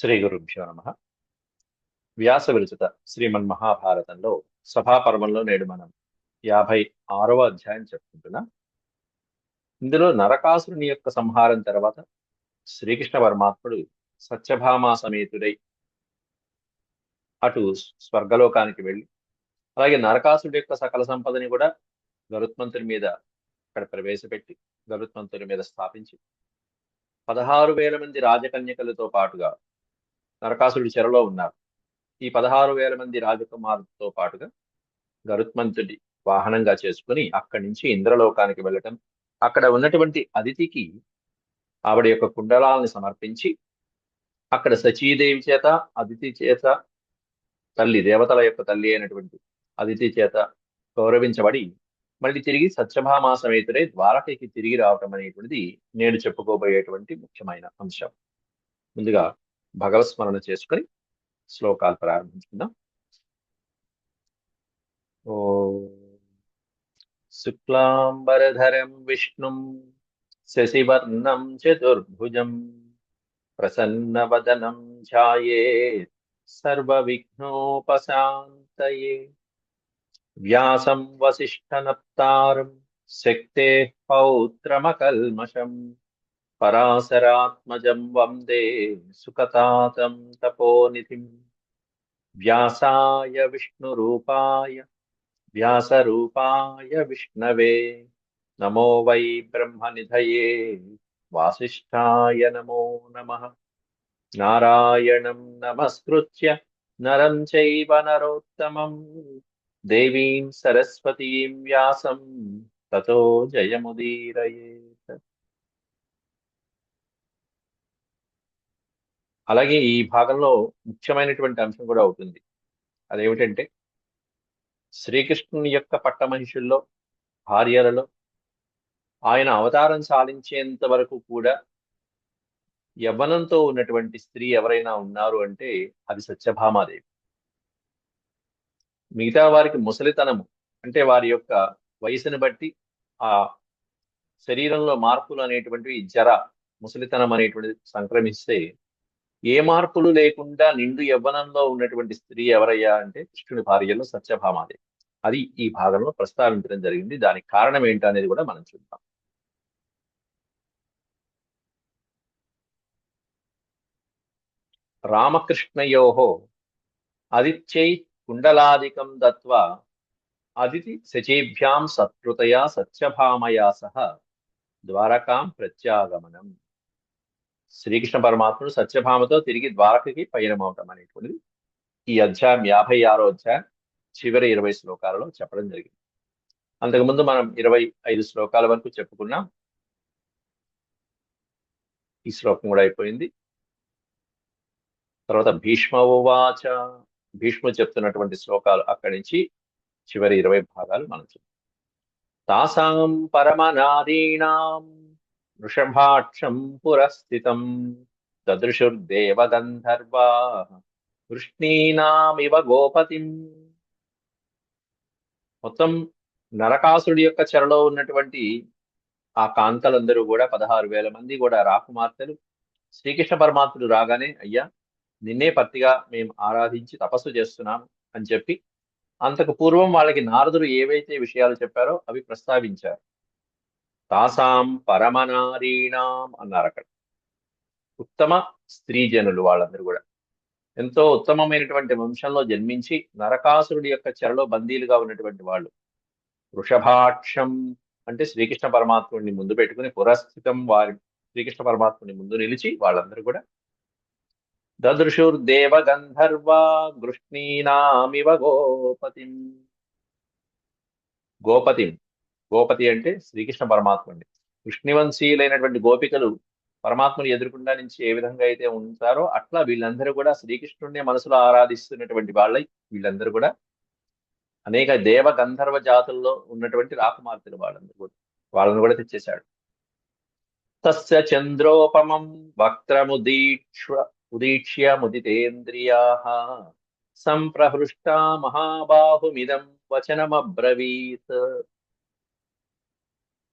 శ్రీ గురుభ్యో నమ. వ్యాస విరచిత శ్రీమన్ మహాభారతంలో సభాపర్వంలో నేడు మనం యాభై ఆరవ అధ్యాయం చెప్పుకుంటున్నాం. ఇందులో నరకాసురుని యొక్క సంహారం తర్వాత శ్రీకృష్ణ పరమాత్ముడు సత్యభామా సమేతుడై అటు స్వర్గలోకానికి వెళ్ళి అలాగే నరకాసుడి యొక్క సకల సంపదని కూడా గరుత్మంతుని మీద అక్కడ ప్రవేశపెట్టి గరుత్మంతుని మీద స్థాపించి పదహారు వేల మంది రాజకన్యకలతో పాటుగా నరకాసుడి చెరలో ఉన్నారు. ఈ పదహారు వేల మంది రాజకుమారులతో పాటుగా గరుత్మంతుడి వాహనంగా చేసుకుని అక్కడి నుంచి ఇంద్రలోకానికి వెళ్ళటం అక్కడ ఉన్నటువంటి అతిథికి ఆవిడ యొక్క కుండలాలను సమర్పించి అక్కడ సచీదేవి చేత అతిథి చేత తల్లి దేవతల యొక్క తల్లి అయినటువంటి అతిథి చేత గౌరవించబడి మళ్ళీ తిరిగి సత్యభామా సమేతుడై ద్వారకకి తిరిగి రావటం అనేటువంటిది నేను చెప్పుకోబోయేటువంటి ముఖ్యమైన అంశం. ముందుగా భగవత్స్మరణ చేసుకుని శ్లోకాలు ప్రారంభించుకుందాం. ఓ శుక్లాంబరధరం విష్ణుం శశివర్ణం చతుర్భుజం ప్రసన్నవదనం ఛాయే సర్వవిఘ్నోపశాంతయే. వ్యాసం వసిష్ఠనప్తారం శక్తే పౌత్రమకల్మషం पराशरात्मजं वंदे सुकतातं तपोनिधिं। व्यासाय विष्णुरूपाय, व्यासरूपाय विष्णवे। नमो वै ब्रह्मनिधये, वासिष्ठाय नमो नमः। नारायणं नमस्कृत्य नरं चैव नरोत्तमं देवीं सरस्वतीं व्यासं, ततो जयमुदीरयेत्। అలాగే ఈ భాగంలో ముఖ్యమైనటువంటి అంశం కూడా అవుతుంది. అదేమిటంటే శ్రీకృష్ణుని యొక్క పట్టమహిషుల్లో భార్యలలో ఆయన అవతారం సాధించేంత వరకు కూడా యవ్వనంతో ఉన్నటువంటి స్త్రీ ఎవరైనా ఉన్నారు అంటే అది సత్యభామాదేవి. మిగతా వారికి ముసలితనము అంటే వారి యొక్క వయసును బట్టి ఆ శరీరంలో మార్పులు అనేటువంటివి జర ముసలితనం అనేటువంటిది సంక్రమిస్తే ఏ మార్పులు లేకుండా నిండు యవ్వనంలో ఉన్నటువంటి స్త్రీ ఎవరయ్యా అంటే కృష్ణుని భార్యలో సత్యభామాదేవి అది ఈ భాగంలో ప్రస్తావించడం జరిగింది. దానికి కారణం ఏంటనేది కూడా మనం చూద్దాం. రామకృష్ణయో అదిత్యై కుండలాదికం దత్వా అదితి శచీభ్యాం సత్కృతయా సత్యభామయా సహ ద్వారకాం ప్రత్యాగమనం. శ్రీకృష్ణ పరమాత్ముడు సత్యభామతో తిరిగి ద్వారకకి పయనమవటం అనేటువంటిది ఈ అధ్యాయం యాభై ఆరో అధ్యాయం చివరి ఇరవై శ్లోకాలలో చెప్పడం జరిగింది. అంతకుముందు మనం ఇరవై ఐదు శ్లోకాల వరకు చెప్పుకున్నాం. ఈ శ్లోకం కూడా అయిపోయింది. తర్వాత భీష్మ ఉవాచ భీష్ముడు చెప్తున్నటువంటి శ్లోకాలు అక్కడి నుంచి చివరి ఇరవై భాగాలు మనం చూద్దాం తాసాం పరమనారీణాం వృషభాక్షం పురస్థితం దదృశుర్దేవగంధర్వా వృష్ణీనామివ గోపతిం. మొత్తం నరకాసుడి యొక్క చెరలో ఉన్నటువంటి ఆ కాంతలందరూ కూడా పదహారు వేల మంది కూడా రాకుమార్తెలు. శ్రీకృష్ణ పరమాత్ముడు రాగానే అయ్యా నిన్నే పత్తిగా మేము ఆరాధించి తపస్సు చేస్తున్నాం అని చెప్పి అంతకు పూర్వం వాళ్ళకి నారదుడు ఏవైతే విషయాలు చెప్పారో అవి ప్రస్తావించారు. తాసాం పరమనారీణాం అన్నారు అక్కడ. ఉత్తమ స్త్రీజనులు వాళ్ళందరూ కూడా. ఎంతో ఉత్తమమైనటువంటి వంశంలో జన్మించి నరకాసురుడి యొక్క చెరలో బందీలుగా ఉన్నటువంటి వాళ్ళు. వృషభాక్షం అంటే శ్రీకృష్ణ పరమాత్ముడిని ముందు పెట్టుకుని పురస్థితం వారి శ్రీకృష్ణ పరమాత్ముని ముందు నిలిచి వాళ్ళందరూ కూడా. దదృశుర్దేవ గంధర్వ గృష్ణీనామివ గోపతిం. గోపతిం. గోపతి అంటే శ్రీకృష్ణ పరమాత్ముడి. కృష్ణవంశీయులైనటువంటి గోపికలు పరమాత్మను ఎదురుకుండా నుంచి ఏ విధంగా అయితే ఉంటారో అట్లా వీళ్ళందరూ కూడా శ్రీకృష్ణుడిని మనసులో ఆరాధిస్తున్నటువంటి వాళ్ళై వీళ్ళందరూ కూడా అనేక దేవ గంధర్వ జాతుల్లో ఉన్నటువంటి రాకుమార్తెలు వాళ్ళందరూ కూడా. వాళ్ళని కూడా తెచ్చేశాడు. తస్య చంద్రోపమం వక్రముదీక్ష ఉదీక్ష్య ముదితేంద్రియా సంప్రహృష్టా మహాబాహుమిదం వచనమబ్రవీత్.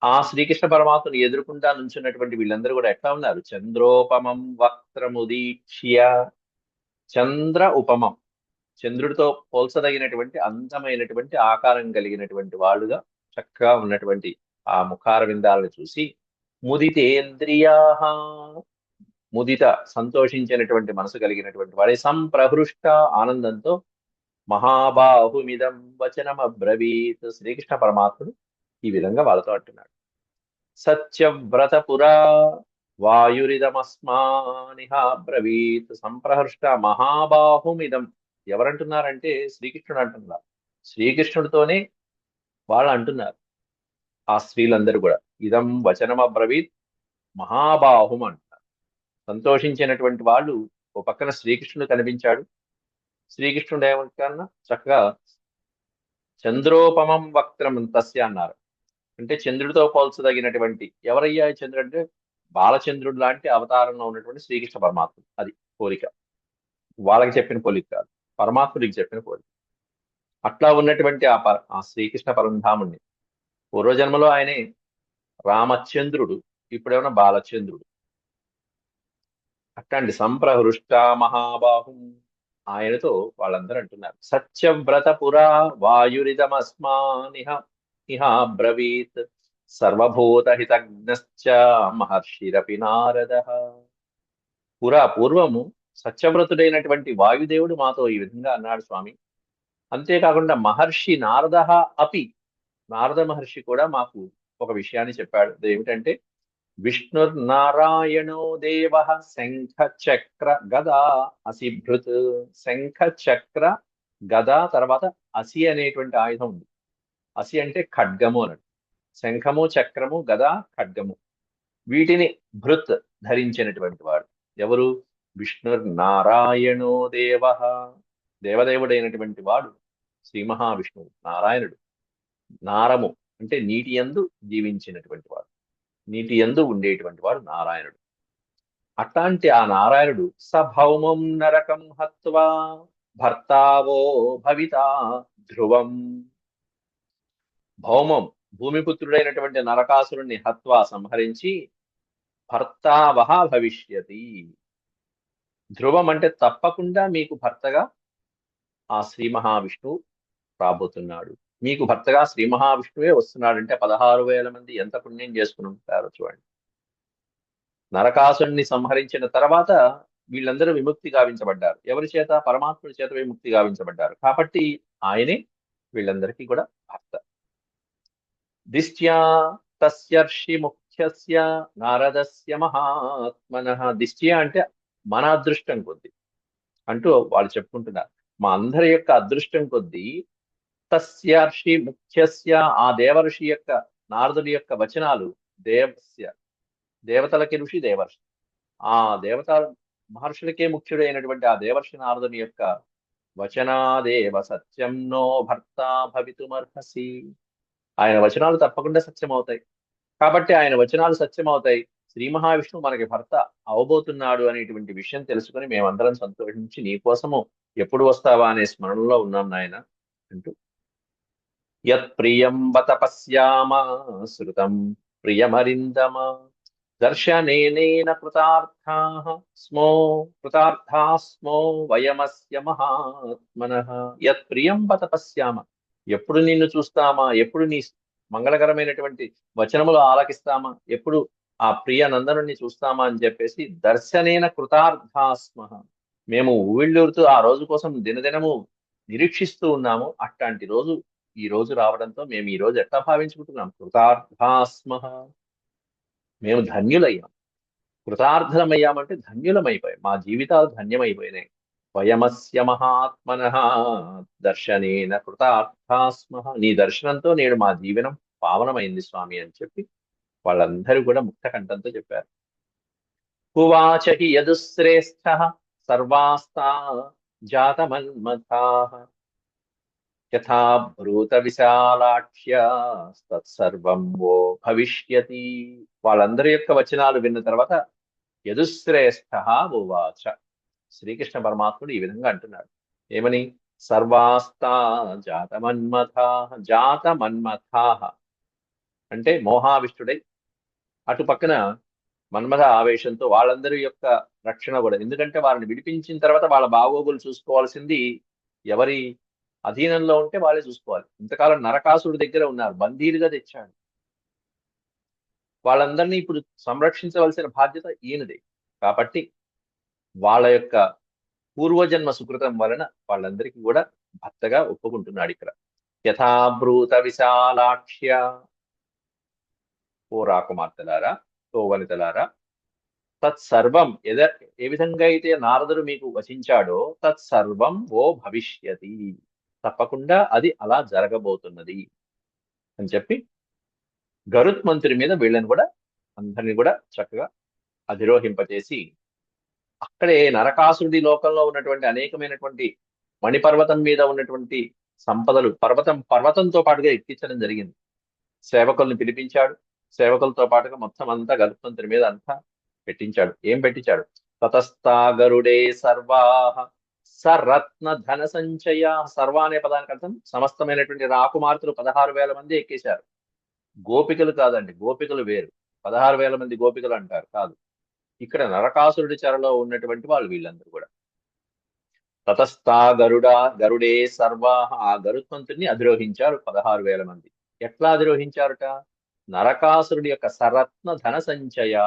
ఆ శ్రీకృష్ణ పరమాత్మను ఎదుర్కొంటా నుంచున్నటువంటి వీళ్ళందరూ కూడా ఎట్లా ఉన్నారు? చంద్రోపమం వక్త్రముదీక్ష్య చంద్ర ఉపమం. చంద్రుడితో పోల్చదగినటువంటి అందమైనటువంటి ఆకారం కలిగినటువంటి వాళ్ళుగా చక్కగా ఉన్నటువంటి ఆ ముఖార విందాలను చూసి ముదితేంద్రియా ముదిత సంతోషించినటువంటి మనసు కలిగినటువంటి వాడే సంప్రహృష్ట ఆనందంతో మహాబాహుమిదం వచనం అబ్రవీత్ శ్రీకృష్ణ పరమాత్ముడు ఈ విధంగా వాళ్ళతో అంటున్నాడు. సత్యవ్రతపురా వాయురిదమస్మానిహ బ్రవీత్ సంప్రహృష్ట మహాబాహుమిదం. ఎవరంటున్నారంటే శ్రీకృష్ణుడు అంటున్నారు. శ్రీకృష్ణుడితోనే వాళ్ళు అంటున్నారు. ఆ స్త్రీలందరూ కూడా ఇదం వచనం అబ్రవీత్ మహాబాహుం అంటున్నారు. సంతోషించినటువంటి వాళ్ళు ఓ పక్కన శ్రీకృష్ణుడు కనిపించాడు. శ్రీకృష్ణుడు ఏమంటున్నా చక్కగా చంద్రోపమం వక్త్రం తస్య అన్నారు. అంటే చంద్రుడితో పోల్చదగినటువంటి ఎవరయ్యా చంద్రుడు అంటే? బాలచంద్రుడు లాంటి అవతారంలో ఉన్నటువంటి శ్రీకృష్ణ పరమాత్మ అది పోలిక వాళ్ళకి చెప్పిన కోరిక కాదు. పరమాత్ముడికి చెప్పిన పోలిక అట్లా ఉన్నటువంటి ఆ పర ఆ శ్రీకృష్ణ పరంధాముణ్ణి. పూర్వజన్మలో ఆయనే రామచంద్రుడు ఇప్పుడేమన్నా బాలచంద్రుడు. అట్లాంటి సంప్రహృష్ట మహాబాహుం ఆయనతో వాళ్ళందరూ అంటున్నారు. సత్యవ్రత పురా వాయురిదమస్మానిహ ఇహాబ్రవీత్ సర్వభూతహితజ్ఞశ్చ మహర్షిరపి నారద పురా పూర్వము సత్యవ్రతుడైనటువంటి వాయుదేవుడు మాతో ఈ విధంగా అన్నాడు స్వామి. అంతేకాకుండా మహర్షి నారద అపి నారద మహర్షి కూడా మాకు ఒక విషయాన్ని చెప్పాడు. ఏమిటంటే విష్ణుర్నారాయణో దేవ శంఖ చక్ర గదా అసిభృత్. శంఖ చక్ర గదా తర్వాత అసి అనేటువంటి ఆయుధం ఉంది. అసి అంటే ఖడ్గము అన్నట్టు. శంఖము చక్రము గదా ఖడ్గము. వీటిని భృత్ ధరించినటువంటి వాడు. ఎవరు? విష్ణుర్నారాయణో దేవ. దేవదేవుడైనటువంటి వాడు శ్రీ మహావిష్ణువు నారాయణుడు. నారము అంటే నీటి యందు జీవించినటువంటి వాడు. నీటి యందు ఉండేటువంటి వాడు నారాయణుడు. అట్లాంటి ఆ నారాయణుడు సభౌమం నరకం హత్వా భర్తావో భవిత ధ్రువం. భౌమం భూమిపుత్రుడైనటువంటి నరకాసురుణ్ణి హత్వా సంహరించి భర్తావహ భవిష్యతి. ధ్రువం అంటే తప్పకుండా మీకు భర్తగా ఆ శ్రీ మహావిష్ణువు రాబోతున్నాడు. మీకు భర్తగా శ్రీ మహావిష్ణువే వస్తున్నాడంటే పదహారు వేల మంది ఎంత పుణ్యం చేసుకుని ఉంటారో చూడండి. నరకాసుని సంహరించిన తర్వాత వీళ్ళందరూ విముక్తి గావించబడ్డారు. ఎవరి చేత? పరమాత్ముడి చేత విముక్తి గావించబడ్డారు. కాబట్టి ఆయనే వీళ్ళందరికీ కూడా భర్త. దిష్ట్యా తస్యర్షి ముఖ్యస్య నారదస్య మహాత్మన దిష్ట్యా అంటే మన అదృష్టం కొద్ది అంటూ వాళ్ళు చెప్పుకుంటున్నారు. మా అందరి యొక్క అదృష్టం కొద్దీ తస్యర్షి ముఖ్యస్య ఆ దేవర్షి యొక్క నారదుడి యొక్క వచనాలు దేవస్య దేవతలకి ఋషి దేవర్షి. ఆ దేవత మహర్షులకే ముఖ్యుడైనటువంటి ఆ దేవర్షి నారదుని యొక్క వచనాదేవ సత్యం నో భర్త భవితుమర్హసి. ఆయన వచనాలు తప్పకుండా సత్యం అవుతాయి కాబట్టి ఆయన వచనాలు సత్యం అవుతాయి శ్రీ మహావిష్ణువు మనకి భర్త అవబోతున్నాడు అనేటువంటి విషయం తెలుసుకుని మేమందరం సంతోషించి నీ కోసము ఎప్పుడు వస్తావా అనే స్మరణలో ఉన్నాం నాయన అంటూ. యత్ ప్రియం బత శృతం ప్రియమరిందమా దర్శనేనేన కృతార్థా స్మో కృతార్థా స్మో వయమస్య మహాత్మన. యత్ ప్రియం బత పశ్యామ ఎప్పుడు నిన్ను చూస్తామా? ఎప్పుడు నీ మంగళకరమైనటువంటి వచనములు ఆలకిస్తామా? ఎప్పుడు ఆ ప్రియ నందనుని చూస్తామా అని చెప్పేసి దర్శనేన కృతార్థాస్మ మేము ఊళ్ళూరుతూ ఆ రోజు కోసం దినదినము నిరీక్షిస్తూ ఉన్నాము. అట్లాంటి రోజు ఈ రోజు రావడంతో మేము ఈ రోజు ఎట్లా భావించుకుంటున్నాం? కృతార్థాస్మ మేము ధన్యులయ్యాం. కృతార్థమయ్యామంటే ధన్యులమైపోయాం. మా జీవితాలు ధన్యమైపోయినాయి. స్వయమస్య మహాత్మన దర్శనేన కృతార్థాస్మ. నీ దర్శనంతో నేడు మా జీవనం పావనమైంది స్వామి అని చెప్పి వాళ్ళందరూ కూడా ముక్త కంఠంతో చెప్పారు. ఉవాచ హి యదుశ్రేష్ఠ సర్వాస్తా జాతమన్మథా. యథా భ్రూత విశాలాక్ష్యత్సర్వం ఓ భవిష్యతి. వాళ్ళందరి యొక్క వచనాలు విన్న తర్వాత యదుశ్రేష్ఠ ఉవాచ. శ్రీకృష్ణ పరమాత్ముడు ఈ విధంగా అంటున్నాడు. ఏమని? సర్వాస్తా జాతమన్మథా జాతమన్మథా. అంటే మోహావిష్టుడై అటు పక్కన మన్మథ ఆవేశంతో వాళ్ళందరి యొక్క రక్షణ కూడా ఎందుకంటే వారిని విడిపించిన తర్వాత వాళ్ళ బాగోగులు చూసుకోవాల్సింది ఎవరి అధీనంలో ఉంటే వాళ్ళే చూసుకోవాలి. ఇంతకాలం నరకాసుడి దగ్గర ఉన్నారు బందీలుగా తెచ్చాడు. వాళ్ళందరినీ ఇప్పుడు సంరక్షించవలసిన బాధ్యత ఈయనదే. కాబట్టి వాళ్ళ యొక్క పూర్వజన్మ సుకృతం వలన వాళ్ళందరికీ కూడా భర్తగా ఒప్పుకుంటున్నాడు ఇక్కడ. యథాభ్రూత విశాలాక్ష్య. ఓ రాకుమార్తెలారా ఓ వనితలారా తత్సర్వం ఎద ఏ విధంగా అయితే నారదుడు మీకు వచించాడో తత్సర్వం ఓ భవిష్యతి. తప్పకుండా అది అలా జరగబోతున్నది అని చెప్పి గరుత్ మంత్రి మీద వీళ్ళని కూడా అందరిని కూడా చక్కగా అధిరోహింపచేసి అక్కడే నరకాసురుడి లోకంలో ఉన్నటువంటి అనేకమైనటువంటి మణిపర్వతం మీద ఉన్నటువంటి సంపదలు పర్వతం పర్వతంతో పాటుగా ఎక్కించడం జరిగింది. సేవకుల్ని పిలిపించాడు. సేవకులతో పాటుగా మొత్తం అంతా గరుత్మంతుడి మీద అంతా పెట్టించాడు. ఏం పెట్టించాడు? తతస్థాగరుడే సర్వాహ సరత్న ధన సంచయ సర్వ అనే పదానికి అర్థం సమస్తమైనటువంటి రాకుమార్తెలు పదహారు వేల మంది ఎక్కేశారు. గోపికలు కాదండి గోపికలు వేరు. పదహారు వేల మంది గోపికలు అంటారు కాదు. ఇక్కడ నరకాసురుడి చెరలో ఉన్నటువంటి వాళ్ళు వీళ్ళందరూ కూడా. తతస్థా గరుడ గరుడే సర్వాహ ఆ గరుత్మంతుడిని అధిరోహించారు పదహారు వేల మంది. ఎట్లా అధిరోహించారుట? నరకాసురుడి యొక్క సరత్న ధన సంచయా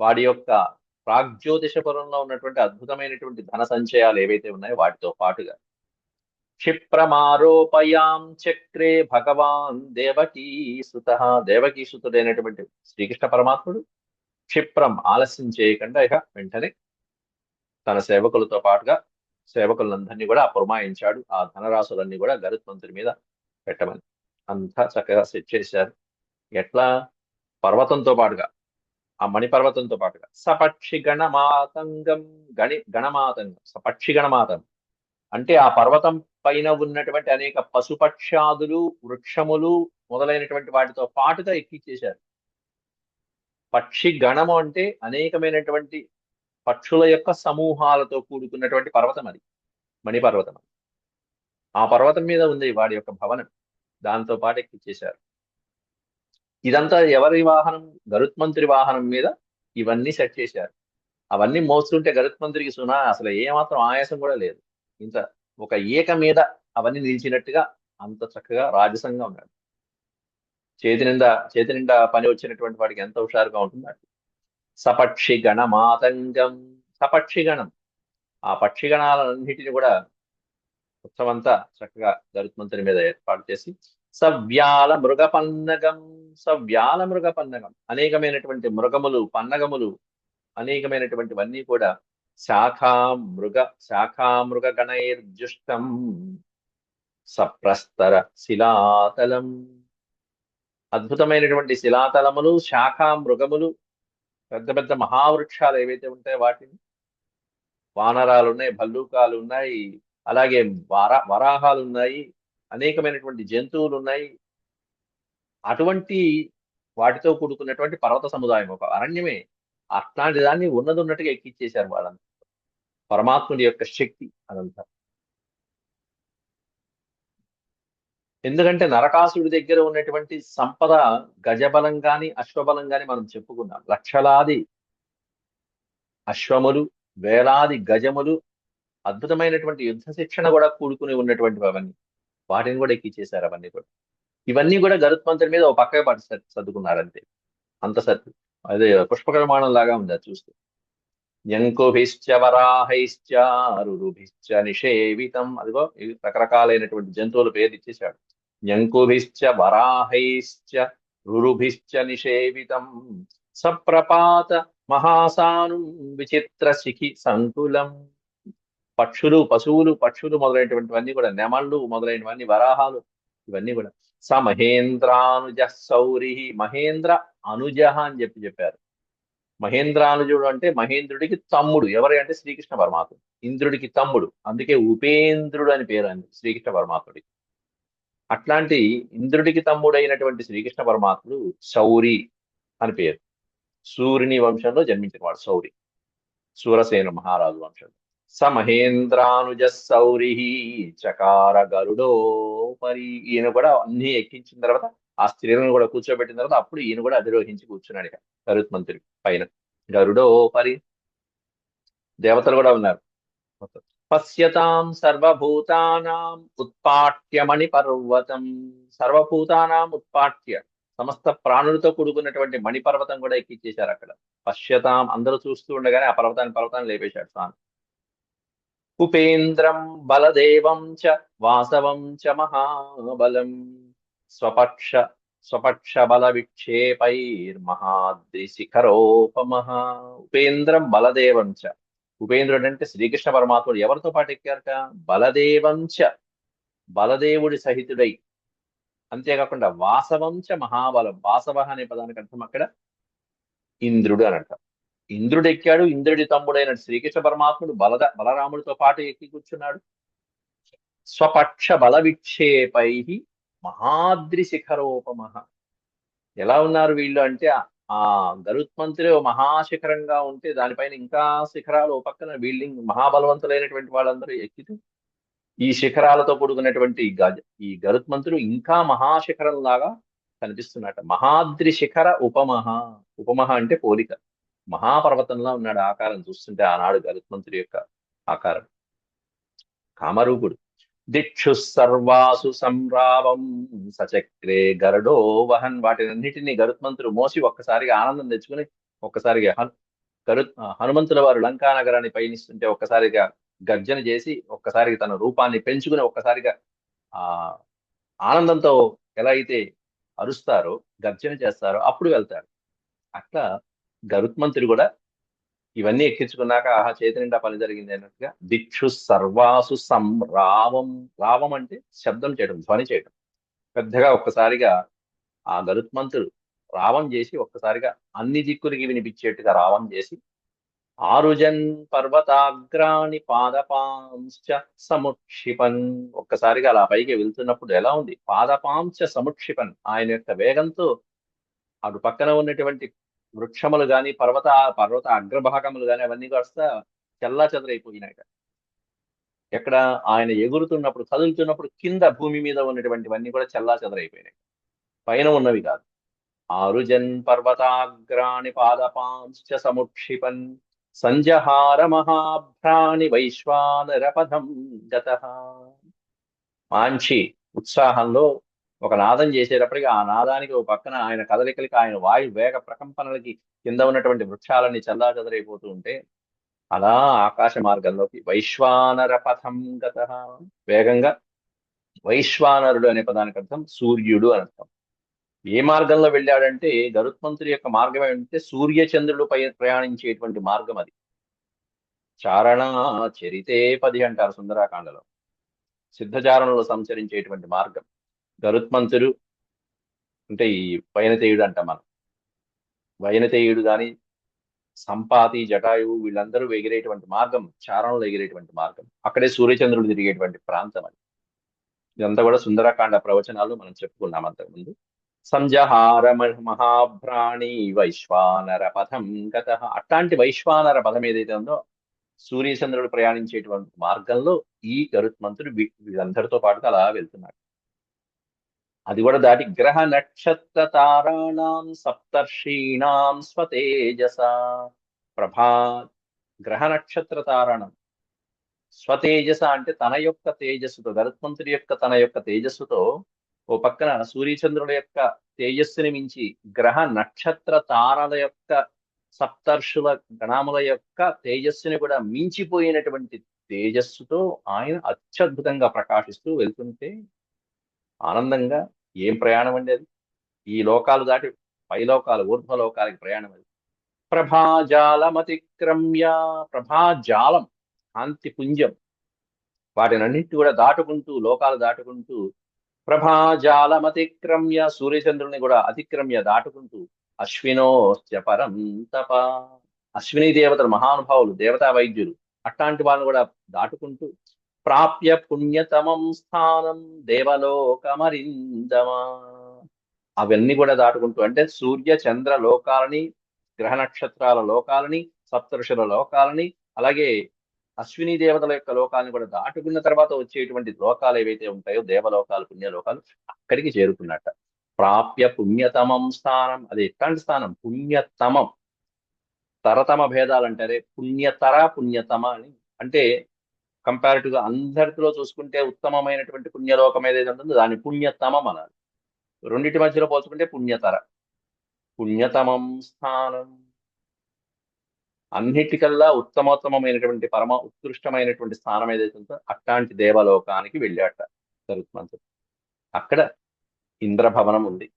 వాడి యొక్క ప్రాగ్జ్యోతిషపురంలో ఉన్నటువంటి అద్భుతమైనటువంటి ధన సంచయాలు ఏవైతే ఉన్నాయో వాటితో పాటుగా. క్షిప్రమారోపయాం చక్రే భగవాన్ దేవకీ సుత దేవకీ సుతుడైనటువంటి శ్రీకృష్ణ పరమాత్ముడు క్షిప్రం ఆలస్యం చేయకుండా ఇక వెంటనే తన సేవకులతో పాటుగా సేవకులందరినీ కూడా పురమాయించాడు. ఆ ధనరాశులన్నీ కూడా గరుత్మంతుడి మీద పెట్టమని. అంతా చక్కగా సెట్ చేశారు. ఎట్లా? పర్వతంతో పాటుగా ఆ మణిపర్వతంతో పాటుగా. సపక్షి గణమాతంగం గణి గణమాతంగం సపక్షి గణమాతంగం. అంటే ఆ పర్వతం పైన ఉన్నటువంటి అనేక పశుపక్షాదులు వృక్షములు మొదలైనటువంటి వాటితో పాటుగా ఎక్కిచ్చేశారు. పక్షి గణము అంటే అనేకమైనటువంటి పక్షుల యొక్క సమూహాలతో కూడుకున్నటువంటి పర్వతం అది. మణిపర్వతం అది. ఆ పర్వతం మీద ఉంది వాడి యొక్క భవనం. దాంతో పాటు ఎక్కిచ్చేశారు ఇదంతా ఎవరి వాహనం? గరుత్మంత్రి వాహనం మీద ఇవన్నీ సెట్ చేశారు. అవన్నీ మోస్తుంటే గరుత్మంత్రికి సునా అసలు ఏమాత్రం ఆయాసం కూడా లేదు. ఇంత ఒక ఏక మీద అవన్నీ నిలిచినట్టుగా అంత చక్కగా రాజసంగా ఉన్నాడు. చేతి నిండా చేతి నిండా పని వచ్చినటువంటి వాడికి ఎంత హుషారుగా ఉంటున్నాడు సపక్షి గణమాతంగం సపక్షి గణం ఆ పక్షి గణాలన్నిటిని కూడా ఉత్సవంతా చక్కగా గరుత్మంతుని మీద ఏర్పాటు చేసి సవ్యాల మృగ పన్నగం సవ్యాల మృగ పన్నగం అనేకమైనటువంటి మృగములు పన్నగములు అనేకమైనటువంటివన్నీ కూడా శాఖా మృగ శాఖా మృగ గణైర్జుష్టం సప్రస్తర శిలాతలం. అద్భుతమైనటువంటి శిలాతలములు శాఖా మృగములు పెద్ద పెద్ద మహావృక్షాలు ఏవైతే ఉంటాయో వాటిని వానరాలు ఉన్నాయి భల్లూకాలు ఉన్నాయి అలాగే వరా వరాహాలు ఉన్నాయి అనేకమైనటువంటి జంతువులు ఉన్నాయి. అటువంటి వాటితో కూడుకున్నటువంటి పర్వత సముదాయం ఒక అరణ్యమే. అట్లాంటి దాన్ని ఉన్నది ఉన్నట్టుగా ఎక్కిచ్చేశారు వాళ్ళంతా. పరమాత్ముడి యొక్క శక్తి అదంతా. ఎందుకంటే నరకాసుడి దగ్గర ఉన్నటువంటి సంపద గజబలం కానీ అశ్వబలం కానీ మనం చెప్పుకున్నాం. లక్షలాది అశ్వములు వేలాది గజములు అద్భుతమైనటువంటి యుద్ధ శిక్షణ కూడా కూడుకుని ఉన్నటువంటి అవన్నీ. వాటిని కూడా ఎక్కిచ్చేశారు అవన్నీ కూడా. ఇవన్నీ కూడా గరుత్మంతుడి మీద ఒక పక్కగా పాటు సర్దుకున్నారంతే. అంత సత్తు అదే పుష్పకర్మాణం లాగా ఉంది అది చూస్తే. యంకుభిశ్చ వరాహైశ్చ రురుభిశ్చ నిషేవితం. అదిగో రకరకాలైనటువంటి జంతువుల పేరు ఇచ్చేశాడు. యంకుభిశ్చ వరాహైశ్చ రురుభిశ్చ నిషేవితం సప్రపాత మహాసాను విచిత్ర శిఖి సంకులం పక్షులు పశువులు పక్షులు మొదలైనటువంటివన్నీ కూడా నెమళ్ళు మొదలైనవన్నీ వరాహాలు ఇవన్నీ కూడా. స మహేంద్రానుజ సౌరి మహేంద్ర అనుజ అని చెప్పి చెప్పారు. మహేంద్రానుజుడు అంటే మహేంద్రుడికి తమ్ముడు. ఎవరి అంటే శ్రీకృష్ణ పరమాత్ముడు. ఇంద్రుడికి తమ్ముడు. అందుకే ఉపేంద్రుడు అని పేరు అంది శ్రీకృష్ణ పరమాత్ముడికి. అట్లాంటి ఇంద్రుడికి తమ్ముడైనటువంటి శ్రీకృష్ణ పరమాత్ముడు శౌరి అని పేరు. సూర్యుని వంశంలో జన్మించిన వాడు శౌరి. సూరసేన మహారాజు వంశంలో. స మహేంద్రానుజ సౌరి చకార గరుడో మరి ఈయన కూడా అన్ని ఎక్కించిన తర్వాత ఆ స్త్రీలను కూడా కూర్చోబెట్టిన తర్వాత అప్పుడు ఈయన కూడా అధిరోహించి కూర్చున్నాడు ఇక గరుత్మంతుడి పైన. గరుడో పరి దేవతలు కూడా ఉన్నారు. పశ్యతాం సర్వభూతానాం ఉత్పాట్యమణి పర్వతం. సర్వభూతానాం ఉత్పాట్య. సమస్త ప్రాణులతో కూడుకున్నటువంటి మణిపర్వతం కూడా ఎక్కిచ్చేశారు అక్కడ. పశ్యతాం అందరూ చూస్తూ ఉండగానే ఆ పర్వతాన్ని పర్వతాన్ని లేపేశాడు స్వామి. ఉపేంద్రం బలదేవం చ వాసవం చ మహాబలం. స్వపక్ష స్వపక్ష బల విక్షేపైర్మహాద్రి శిఖరోపమ ఉపేంద్రం బలదేవం చ ఉపేంద్రుడు అంటే శ్రీకృష్ణ పరమాత్ముడు ఎవరితో పాటు ఎక్కారట? బలదేవంచ బలదేవుడి సహితుడై. అంతేకాకుండా వాసవంచ మహాబలం వాసవ అనే పదానికి అర్థం అక్కడ? ఇంద్రుడు అని ఇంద్రుడు ఎక్కాడు ఇంద్రుడి తమ్ముడైన శ్రీకృష్ణ పరమాత్ముడు బలద బలరాముడితో పాటు ఎక్కి కూర్చున్నాడు. స్వపక్ష బల విక్షేపై మహాద్రి శిఖరోపమ ఎలా ఉన్నారు వీళ్ళు అంటే ఆ గరుత్మంతులే ఓ మహాశిఖరంగా ఉంటే దానిపైన ఇంకా శిఖరాలు ఓ పక్కన బిల్డింగ్ మహాబలవంతులైనటువంటి వాళ్ళందరూ ఎక్కితే ఈ శిఖరాలతో కూడుకున్నటువంటి ఈ గజ ఈ గరుత్మంతుడు ఇంకా మహాశిఖరం లాగా కనిపిస్తున్నట మహాద్రి శిఖర ఉపమహ ఉపమహ అంటే పోలిక. మహాపర్వతంలా ఉన్నాడు ఆకారం చూస్తుంటే ఆనాడు గరుత్మంతుడి యొక్క ఆకారం. కామరూపుడు. దిక్షు సర్వాసు సంరావం సచక్రే గరుడో వహన్. వాటినన్నిటినీ గరుత్మంతుడు మోసి ఒక్కసారిగా ఆనందం తెచ్చుకుని ఒక్కసారిగా హను గరు హనుమంతుల వారు లంకా నగరాన్ని పయనిస్తుంటే ఒక్కసారిగా గర్జన చేసి ఒక్కసారిగా తన రూపాన్ని పెంచుకుని ఒక్కసారిగా ఆ ఆనందంతో ఎలా అయితే అరుస్తారో గర్జన చేస్తారో అప్పుడు వెళ్తారు. అట్లా గరుత్మంతుడు కూడా ఇవన్నీ ఎక్కించుకున్నాక ఆహా చేతి నిండా పని జరిగింది అన్నట్టుగా దిక్షు సర్వాసు సంరావం రావం అంటే శబ్దం చేయడం ధ్వని చేయడం. పెద్దగా ఒక్కసారిగా ఆ గరుత్మంతుడు రావం చేసి ఒక్కసారిగా అన్ని దిక్కులకి వినిపించేట్టుగా రావం చేసి ఆరుజన్ పర్వతాగ్రాణి పాదపాంశ సముక్షిపన్. ఒక్కసారిగా అలా పైకి వెళ్తున్నప్పుడు ఎలా ఉంది? పాదపాంశ సముక్షిపన్. ఆయన యొక్క వేగంతో అటు పక్కన ఉన్నటువంటి వృక్షములు గాని పర్వత పర్వత అగ్రభాగములు గాని అవన్నీ కాస్త చెల్లా చెదరైపోయినాయి ఎక్కడ ఆయన ఎగురుతున్నప్పుడు కదులుతున్నప్పుడు కింద భూమి మీద ఉన్నటువంటివన్నీ కూడా చెల్లా చెదరైపోయినాయి. పైన ఉన్నవి కాదు. ఆరుజన్ పర్వతాగ్రాణి పాదపాంశ్చ సముక్షిపన్ సంజహార మహాభ్రాణి వైశ్వానరపథం గత. మాంచి ఉత్సాహంలో ఒక నాదం చేసేటప్పటికి ఆ నాదానికి ఒక పక్కన ఆయన కదలికలకి ఆయన వాయు వేగ ప్రకంపనలకి కింద ఉన్నటువంటి వృక్షాలన్నీ చల్లా చెదరైపోతూ ఉంటే అలా ఆకాశ మార్గంలోకి వైశ్వానర పథం గత. వేగంగా వైశ్వానరుడు అనే పదానికి అర్థం సూర్యుడు అని అర్థం. ఏ మార్గంలో వెళ్ళాడంటే గరుత్మంతుడి యొక్క మార్గం ఏంటంటే సూర్య చంద్రుడు పై ప్రయాణించేటువంటి మార్గం అది. చారణ చరితే పది అంటారు సుందరాకాండలో. సిద్ధచారణలో సంచరించేటువంటి మార్గం. గరుత్మంతుడు అంటే ఈ వైనతేయుడు అంట మనం. వైనతేయుడు కానీ సంపాతి జటాయువు వీళ్ళందరూ ఎగిరేటువంటి మార్గం చారణలో ఎగిరేటువంటి మార్గం. అక్కడే సూర్యచంద్రుడు తిరిగేటువంటి ప్రాంతం అది. ఇదంతా కూడా సుందరకాండ ప్రవచనాలు మనం చెప్పుకున్నాం అంతకుముందు. సంజహార మహాభ్రాణి వైశ్వానర పథం గత. అట్లాంటి వైశ్వానర పదం ఏదైతే ఉందో సూర్యచంద్రుడు ప్రయాణించేటువంటి మార్గంలో ఈ గరుత్మంతుడు వీళ్ళందరితో పాటుగా అలా వెళ్తున్నాడు. అది కూడా దాటి గ్రహ నక్షత్ర తారాణం సప్తర్షీణాం స్వతేజస ప్రభా గ్రహ నక్షత్ర తారాణం. స్వతేజస అంటే తన యొక్క తేజస్సుతో గరుత్మంతుడి యొక్క తన యొక్క తేజస్సుతో ఓ పక్కన సూర్యచంద్రుల యొక్క తేజస్సుని మించి గ్రహ నక్షత్ర తారల యొక్క సప్తర్షుల గణాముల యొక్క తేజస్సుని కూడా మించిపోయినటువంటి తేజస్సుతో ఆయన అత్యద్భుతంగా ప్రకాశిస్తూ వెళ్తుంటే ఆనందంగా ఏం ప్రయాణం అండి అది? ఈ లోకాలు దాటి పైలోకాలు ఊర్ధ్వలోకాలకి ప్రయాణం అది. ప్రభాజాలమతిక్రమ్య ప్రభాజాలం కాంతి పుంజం. వాటినన్నింటి కూడా దాటుకుంటూ లోకాలు దాటుకుంటూ ప్రభాజాలమతిక్రమ్య సూర్యచంద్రుని కూడా అతిక్రమ్య దాటుకుంటూ అశ్వినోస్య పరం తప అశ్విని దేవతలు మహానుభావులు దేవతా వైద్యులు అట్లాంటి వాళ్ళని కూడా దాటుకుంటూ ప్రాప్య పుణ్యతమం స్థానం దేవలోకమరిందమా. అవన్నీ కూడా దాటుకుంటూ అంటే సూర్య చంద్ర లోకాలని గ్రహ నక్షత్రాల లోకాలని సప్తరుషుల లోకాలని అలాగే అశ్విని దేవతల యొక్క లోకాలను కూడా దాటుకున్న తర్వాత వచ్చేటువంటి లోకాలు ఏవైతే ఉంటాయో దేవలోకాలు పుణ్యలోకాలు అక్కడికి చేరుకున్నట్ట. ప్రాప్య పుణ్యతమం స్థానం అది ఎట్లాంటి స్థానం? పుణ్యతమం. తరతమ భేదాలు అంటారే పుణ్యతర పుణ్యతమ అని. అంటే కంపారిటివ్ అందరితో అందరిలో చూసుకుంటే ఉత్తమమైనటువంటి పుణ్యలోకం ఏదైతే ఉంటుందో దాని పుణ్యతమం అనాలి. రెండింటి మధ్యలో పోల్చుకుంటే పుణ్యతర. పుణ్యతమం స్థానం. అన్నిటికల్లా ఉత్తమోత్తమైనటువంటి పరమ ఉత్కృష్టమైనటువంటి స్థానం ఏదైతే ఉందో అట్లాంటి దేవలోకానికి వెళ్ళాట గరుత్మంతుడు అక్కడ ఇంద్రభవనం ఉంది.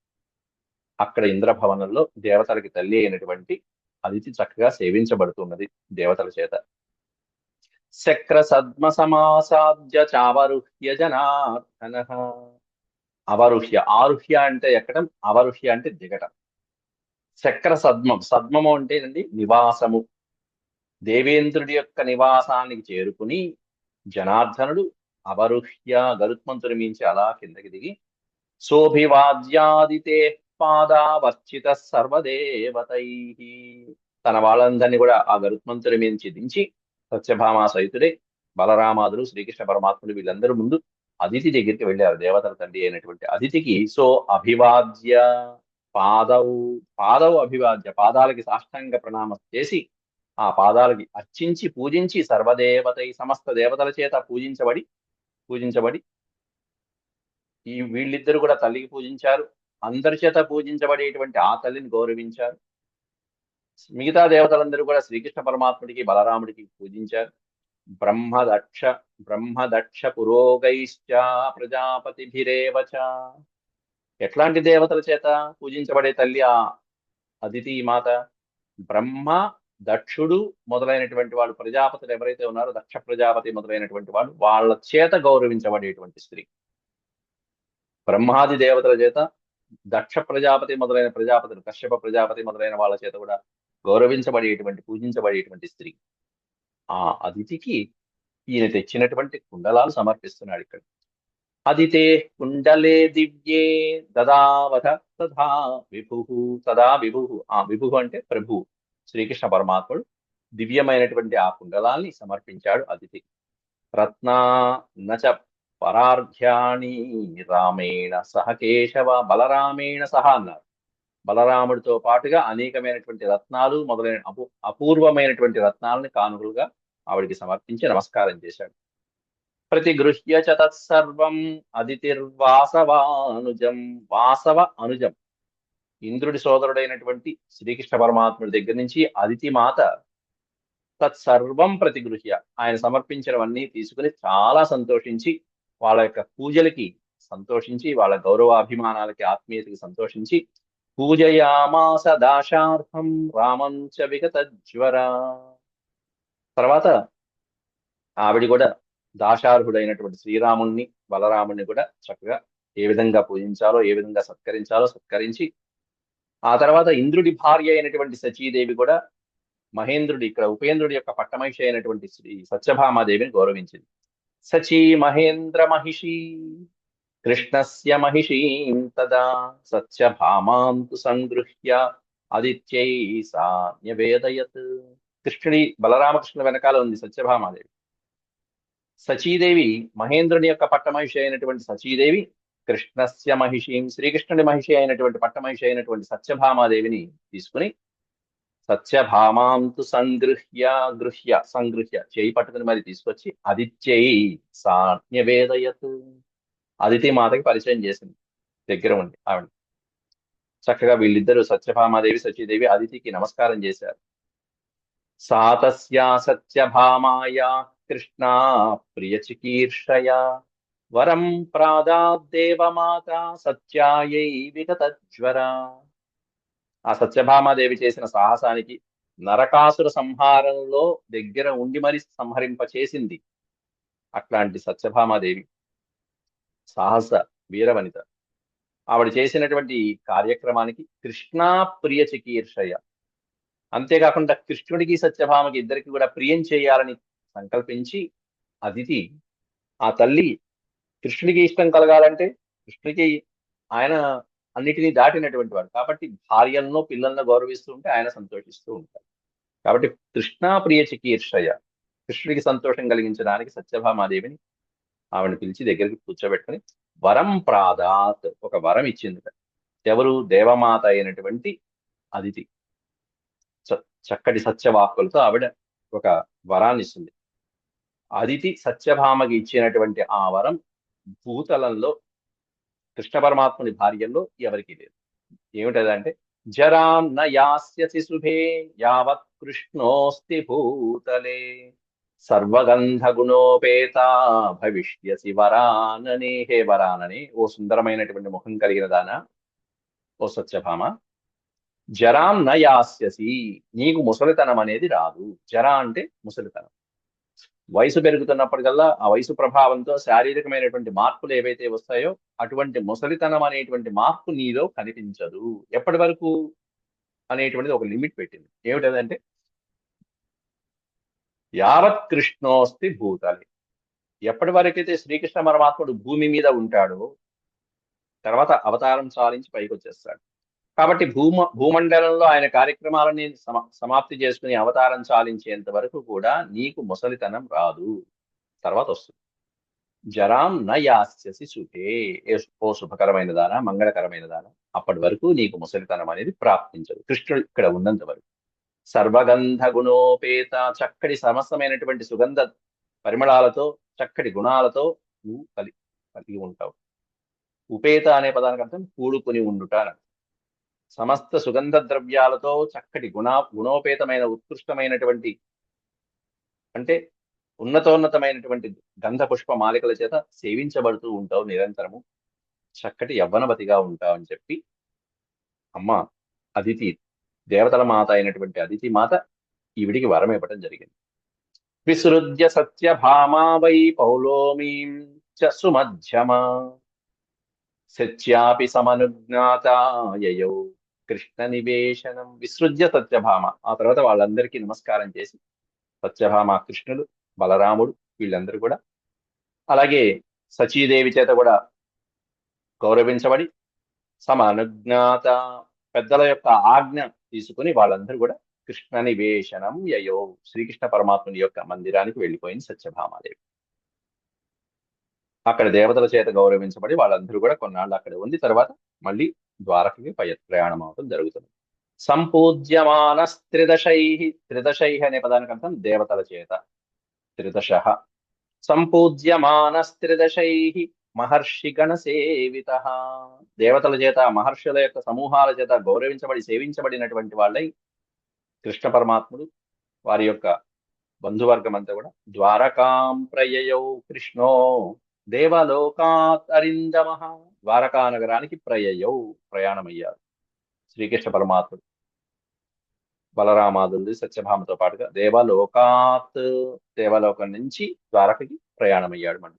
అక్కడ ఇంద్రభవనంలో దేవతలకి తల్లి అయినటువంటి అదితి చక్కగా సేవించబడుతున్నది దేవతల చేత. శక్ర సద్మ సమాసాద్య చావరుహ్య జనార్దన అవరుహ్య ఆరుహ్య అంటే ఎక్కడం? అవరుహ్య అంటే దిగటం. చక్ర సద్మం సద్మము అంటే ఏంటండి నివాసము. దేవేంద్రుడి యొక్క నివాసానికి చేరుకుని జనార్దనుడు అవరుహ్య గరుత్మంతుని మించి అలా కిందకి దిగి శోభివాద్యాదితే పాదావర్చిత సర్వదేవతై తన వాళ్ళందరినీ కూడా ఆ గరుత్మంతుని మించి దించి సత్యభామా సహితుడే బలరామాదులు శ్రీకృష్ణ పరమాత్ముడు వీళ్ళందరూ ముందు అతిథి దగ్గరికి వెళ్ళారు దేవతల తండ్రి అయినటువంటి అతిథికి సో అభివాద్య పాదవు పాదవు అభివాద్య పాదాలకి సాష్టాంగ ప్రణామం చేసి ఆ పాదాలకి అర్చించి పూజించి సర్వదేవత సమస్త దేవతల చేత పూజించబడి పూజించబడి ఈ వీళ్ళిద్దరు కూడా తల్లికి పూజించారు. అందరి చేత పూజించబడేటువంటి ఆ తల్లిని గౌరవించారు. మిగతా దేవతలందరూ కూడా శ్రీకృష్ణ పరమాత్ముడికి బలరాముడికి పూజించారు. బ్రహ్మదక్ష బ్రహ్మదక్ష పురోగైశ్చ ప్రజాపతిభిరేవచ. ఎట్లాంటి దేవతల చేత పూజించబడే తల్లి ఆ అదితి మాత? బ్రహ్మ దక్షుడు మొదలైనటువంటి వాళ్ళు ప్రజాపతులు ఎవరైతే ఉన్నారో దక్ష ప్రజాపతి మొదలైనటువంటి వాళ్ళు వాళ్ళ చేత గౌరవించబడేటువంటి స్త్రీ. బ్రహ్మాది దేవతల చేత దక్ష ప్రజాపతి మొదలైన ప్రజాపతులు కశ్యప ప్రజాపతి మొదలైన వాళ్ళ చేత కూడా గౌరవించబడేటువంటి పూజించబడేటువంటి స్త్రీ. ఆ అతిథికి ఈయన తెచ్చినటువంటి కుండలాలు సమర్పిస్తున్నాడు ఇక్కడ. అదితే కుండలే దివ్యే దదావత తథా విభు తదా విభు. ఆ విభు అంటే ప్రభు శ్రీకృష్ణ పరమాత్ముడు. దివ్యమైనటువంటి ఆ కుండలాల్ని సమర్పించాడు అతిథి. రత్నా నచ పరార్ధ్యాణి రామేణ సహ కేశవ బలరామేణ సహా అన్నారు. బలరాముడితో పాటుగా అనేకమైనటువంటి రత్నాలు మొదలైన అపూ అపూర్వమైనటువంటి రత్నాలను కానుకలుగా ఆవిడికి సమర్పించి నమస్కారం చేశాడు. ప్రతిగృహ్య చ తత్సర్వం అదితిర్వాసవానుజం వాసవ అనుజం. ఇంద్రుడి సోదరుడైనటువంటి శ్రీకృష్ణ పరమాత్ముడి దగ్గర నుంచి అదితి మాత తత్సర్వం ప్రతిగృహ్య ఆయన సమర్పించినవన్నీ తీసుకుని చాలా సంతోషించి వాళ్ళ యొక్క పూజలకి సంతోషించి వాళ్ళ గౌరవాభిమానాలకి ఆత్మీయతకి సంతోషించి పూజయామాస దాశార్థం రామం చ విగత జ్వర. తర్వాత ఆవిడ కూడా దాశార్హుడైనటువంటి శ్రీరాముణ్ణి బలరాముణ్ణి కూడా చక్కగా ఏ విధంగా పూజించాలో ఏ విధంగా సత్కరించాలో సత్కరించి ఆ తర్వాత ఇంద్రుడి భార్య అయినటువంటి సచీదేవి కూడా మహేంద్రుడి ఇక్కడ ఉపేంద్రుడి యొక్క పట్టమహిషి అయినటువంటి శ్రీ సత్యభామాదేవిని గౌరవించింది. సచీ మహేంద్ర మహిషి కృష్ణస్య మహిషీం తదా సత్యభామాంతు సంగృహ్య ఆదిత్యై సా న్యవేదయత్. కృష్ణుడి బలరామకృష్ణుల వెనకాల ఉంది సత్యభామాదేవి. సచీదేవి మహేంద్రుని యొక్క పట్టమహిషి అయినటువంటి సచీదేవి కృష్ణస్య మహిషీం శ్రీకృష్ణుడి మహిషి అయినటువంటి పట్టమహిషి అయినటువంటి సత్యభామాదేవిని తీసుకుని సత్యభామాంతు సంగృహ్య గృహ్య సంగృహ్య చేయి పట్టుకుని మరి తీసుకొచ్చి అదిత్యై సాన్యవేదయత్ అదితి మాతకి పరిచయం చేసింది దగ్గర ఉండి ఆవిడ. చక్కగా వీళ్ళిద్దరూ సత్యభామాదేవి సచీదేవి అదితికి నమస్కారం చేశారు. సాతస్యా సత్యభామాయ కృష్ణా ప్రియ చికీర్షయా వరం ప్రాదాదేవమాత సత్యాయై విగతజ్వర. ఆ సత్యభామాదేవి చేసిన సాహసానికి నరకాసుర సంహారంలో దగ్గర ఉండి మరి సంహరింప చేసింది అట్లాంటి సత్యభామాదేవి. సాహస వీరవనిత. ఆవిడ చేసినటువంటి కార్యక్రమానికి కృష్ణా ప్రియ చికీర్షయ. అంతేకాకుండా కృష్ణుడికి సత్యభామకి ఇద్దరికి కూడా ప్రియం చేయాలని సంకల్పించి అదితి ఆ తల్లి కృష్ణుడికి ఇష్టం కలగాలంటే కృష్ణుడికి ఆయన అన్నిటినీ దాటినటువంటి వాడు. కాబట్టి భార్యలను పిల్లలను గౌరవిస్తూ ఉంటే ఆయన సంతోషిస్తూ ఉంటాడు. కాబట్టి కృష్ణా ప్రియ చికీర్షయ. కృష్ణుడికి సంతోషం కలిగించడానికి సత్యభామాదేవిని ఆవిడని పిలిచి దగ్గరికి కూర్చోబెట్టుకుని వరం ప్రాదాత్ ఒక వరం ఇచ్చింది. ఎవరు? దేవమాత అయినటువంటి అదితి. చక్కటి సత్యవాక్కులతో ఆవిడ ఒక వరాన్ని ఇస్తుంది. అదితి సత్యభామకి ఇచ్చినటువంటి ఆ వరం భూతలంలో కృష్ణ పరమాత్ముని భార్యల్లో ఎవరికి లేదు. ఏమిటదంటే జరాం న శుభే యావత్ కృష్ణోస్తి భూతలే సర్వగంధగుణోపేత భవిష్యసి వరాననే. హే వరానని. ఓ సుందరమైనటువంటి ముఖం కలిగిన దాన. ఓ సత్యభామ. జరాం న యాస్యసి. నీకు ముసలితనం అనేది రాదు. జరా అంటే ముసలితనం. వయసు పెరుగుతున్నప్పటికల్లా ఆ వయసు ప్రభావంతో శారీరకమైనటువంటి మార్పులు ఏవైతే వస్తాయో అటువంటి ముసలితనం అనేటువంటి మార్పు నీలో కనిపించదు. ఎప్పటి వరకు అనేటువంటిది ఒక లిమిట్ పెట్టింది. ఏమిటంటే యావత్ కృష్ణోస్తి భూతలి. ఎప్పటి వరకైతే శ్రీకృష్ణ పరమాత్ముడు భూమి మీద ఉంటాడో తర్వాత అవతారం సాధించి పైకి వచ్చేస్తాడు. కాబట్టి భూమ భూమండలంలో ఆయన కార్యక్రమాలని సమా సమాప్తి చేసుకుని అవతారం చాలించేంత వరకు కూడా నీకు ముసలితనం రాదు. తర్వాత వస్తుంది. జరాం న యాస్యసి సుఖే. ఓ శుభకరమైన దాన మంగళకరమైన దాన అప్పటి వరకు నీకు ముసలితనం అనేది ప్రాప్తించదు. కృష్ణుడు ఇక్కడ ఉన్నంత వరకు. సర్వగంధ గుణోపేత చక్కటి సమస్తమైనటువంటి సుగంధ పరిమళాలతో చక్కటి గుణాలతో నువ్వు కలి కలిగి ఉంటావు. ఉపేత అనే పదానికి అర్థం కూడుకుని ఉండుట సమస్త సుగంధ ద్రవ్యాలతో చక్కటి గుణ గుణోపేతమైన ఉత్కృష్టమైనటువంటి అంటే ఉన్నతోన్నతమైనటువంటి గంధ పుష్ప మాలికల చేత సేవించబడుతూ ఉంటావు నిరంతరము. చక్కటి యవ్వనవతిగా ఉంటావు అని చెప్పి అమ్మ అదితి దేవతల మాత అయినటువంటి అదితి మాత ఈవిడికి వరం ఇవ్వటం జరిగింది. విసృజ్య సత్యభామా వై పౌలోమీం చ సుమధ్యమా. సత్యాపి సమనుజ్ఞాత కృష్ణ నివేశనం. విసృజ్య సత్యభామ. ఆ తర్వాత వాళ్ళందరికీ నమస్కారం చేసి సత్యభామ కృష్ణుడు బలరాముడు వీళ్ళందరూ కూడా. అలాగే సచీదేవి చేత కూడా గౌరవించబడి సమనుజ్ఞాత. పెద్దల యొక్క ఆజ్ఞ తీసుకుని వాళ్ళందరూ కూడా కృష్ణ నివేశనం యయో శ్రీకృష్ణ పరమాత్ముని యొక్క మందిరానికి వెళ్ళిపోయింది సత్యభామాదేవి. అక్కడ దేవతల చేత గౌరవించబడి వాళ్ళందరూ కూడా కొన్నాళ్ళు అక్కడ ఉంది తర్వాత మళ్ళీ ద్వారకకి ప్రయాణం అవడం జరుగుతుంది. సంపూజ్యమాన త్రిదశై త్రిదశై అనే పదానికి అర్థం దేవతల చేత. త్రిదశ. సంపూజ్యమాన త్రిదశై మహర్షి గణ సేవిత. దేవతల చేత మహర్షుల యొక్క సమూహాల చేత గౌరవించబడి సేవించబడినటువంటి వాళ్ళై కృష్ణ పరమాత్ముడు వారి యొక్క బంధువర్గం అంతా కూడా ద్వారకాం ప్రయయౌ కృష్ణో దేవలోకాత్ అరిందమ ద్వారకా నగరానికి ప్రయయౌ ప్రయాణమయ్యారు శ్రీకృష్ణ పరమాత్ముడు. బలరామాదులు సత్యభామతో పాటుగా దేవలోకాత్ దేవలోకం నుంచి ద్వారకకి ప్రయాణమయ్యాడు మనం.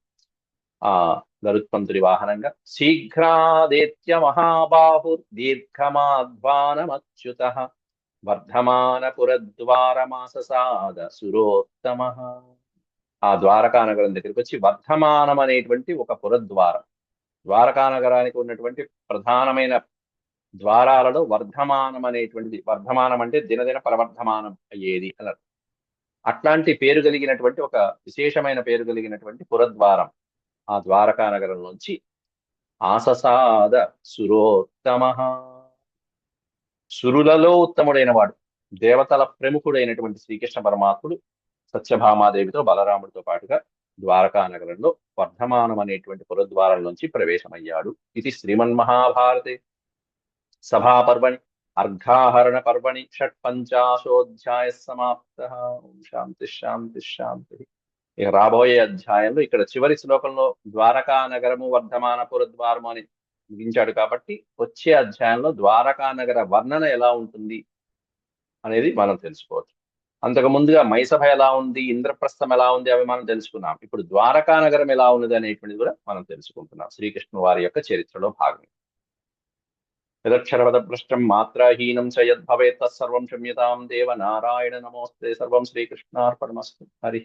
ఆ గరుత్మంతుడి వాహనంగా. శీఘ్రాదేత్య మహాబాహు దీర్ఘమాధ్వానమచ్యుత. వర్ధమాన పురద్వారమాససాద సురోత్తమ. ఆ ద్వారకా నగరం దగ్గరికి వచ్చి వర్ధమానం అనేటువంటి ఒక పురద్వారం. ద్వారకా నగరానికి ఉన్నటువంటి ప్రధానమైన ద్వారాలలో వర్ధమానం అనేటువంటిది వర్ధమానం అంటే దినదిన ప్రవర్ధమానం అయ్యేది అన్నారు. అట్లాంటి పేరు కలిగినటువంటి ఒక విశేషమైన పేరు కలిగినటువంటి పురద్వారం. ఆ ద్వారకా నగరం నుంచి ఆససాద సురోత్తమ. సురులలో ఉత్తముడైన వాడు దేవతల ప్రముఖుడైనటువంటి శ్రీకృష్ణ పరమాత్ముడు సత్యభామాదేవితో బలరాముడితో పాటుగా ద్వారకా నగరంలో వర్ధమానం అనేటువంటి పురద్వారం నుంచి ప్రవేశమయ్యాడు. ఇది శ్రీమన్మహాభారతే. సభాపర్వణి అర్ఘాహరణ పర్వణి షట్ పంచాశోధ్యాయ సమాప్త శాంతి శాంతి శాంతి. ఇక రాబోయే అధ్యాయంలో ఇక్కడ చివరి శ్లోకంలో ద్వారకా నగరము వర్ధమాన పురద్వారము అని ముగించాడు కాబట్టి వచ్చే అధ్యాయంలో ద్వారకా నగర వర్ణన ఎలా ఉంటుంది అనేది మనం తెలుసుకోవచ్చు. అంతకు ముందుగా మైసభ ఎలా ఉంది ఇంద్రప్రస్థం ఎలా ఉంది అవి మనం తెలుసుకున్నాం. ఇప్పుడు ద్వారకా నగరం ఎలా ఉన్నది అనేటువంటిది కూడా మనం తెలుసుకుంటున్నాం. శ్రీకృష్ణు వారి యొక్క చరిత్రలో భాగం యదక్షరపదభ్రష్టం మాత్రాహీనం చ యద్భవేత్ తత్సర్వం క్షమ్యతాం దేవ నారాయణ నమోస్తే. సర్వం శ్రీకృష్ణార్పణమస్తు. హరి